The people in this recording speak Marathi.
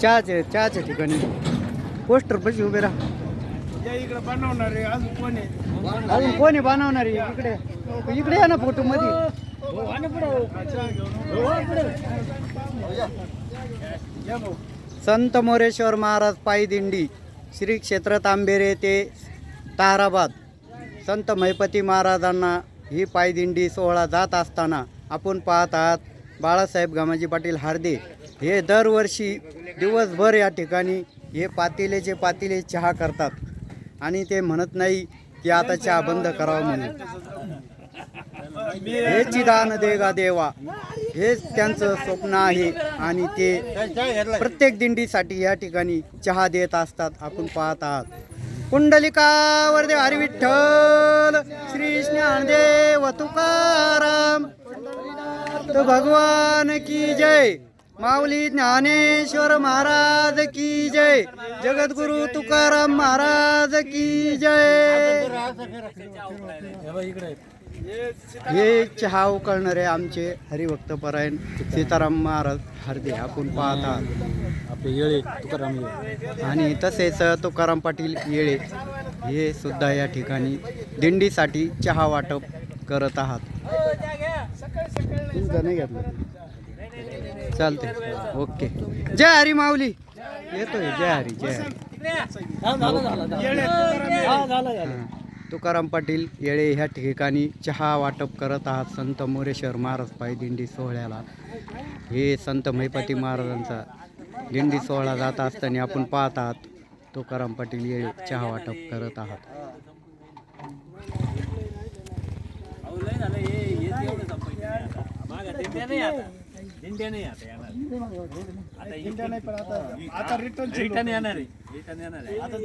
चहाचे चहाच्या ठिकाणी. पोस्टर पशी उभे राहा. इकडे बनवणार आहे. अजून कोण आहे? अजून कोणी बनवणारी इकडे. इकडे या ना फोटो मध्ये संत मोरेश्वर महाराज पायी दिंडी श्री क्षेत्र तांबेरे ते ताराबाद. संत महिपती महाराजांना ही पायदिंडी सोहळा जात असताना आपण पाहत आहात बाळासाहेब गामाजी पाटील हार्दे हे दरवर्षी दिवसभर या ठिकाणी हे पातेलेचे पातेले चहा करतात. आणि ते म्हणत नाही की आता चहा बंद करावा म्हणून. हे चिदान देगा देवा. हेच त्यांचं स्वप्न आहे आणि ते प्रत्येक दिंडीसाठी या ठिकाणी चहा देत असतात. आपण पाहत आहात. कुंडलिका दे हरिविठ्ठल श्री तो भगवान की जय। माऊली ज्ञानेश्वर महाराज की जय। जगद्गुरु तुकाराम महाराज की जय। हे चहा उकळणारे आमचे हरिभक्त परायण सीताराम महाराज हरदे आपण पाहत. आहात आपले येळे तुकाराम येळे. आणि तसेच तुकाराम पाटील येळे हे सुद्धा या ठिकाणी दिंडीसाठी चहा वाटप करत आहात. तुमचं नाही घेतलं चालते ओके. जय हरी माऊली. येतोय. जय हरी जय हरी. तुकाराम पाटील येळे ह्या ठिकाणी चहा वाटप करत आहात. संत मोरेश्वर महाराज पायी दिंडी सोहळ्याला. हे संत महिपती महाराजांचा दिंडी सोहळा जात असताना आपण पाहत आहात. तुकाराम पाटील येळे चहा वाटप करत आहात. इंडिया नाही पण आता आता रिटर्न रिटर्न येणार आहे. रिटर्न येणार आहे. आता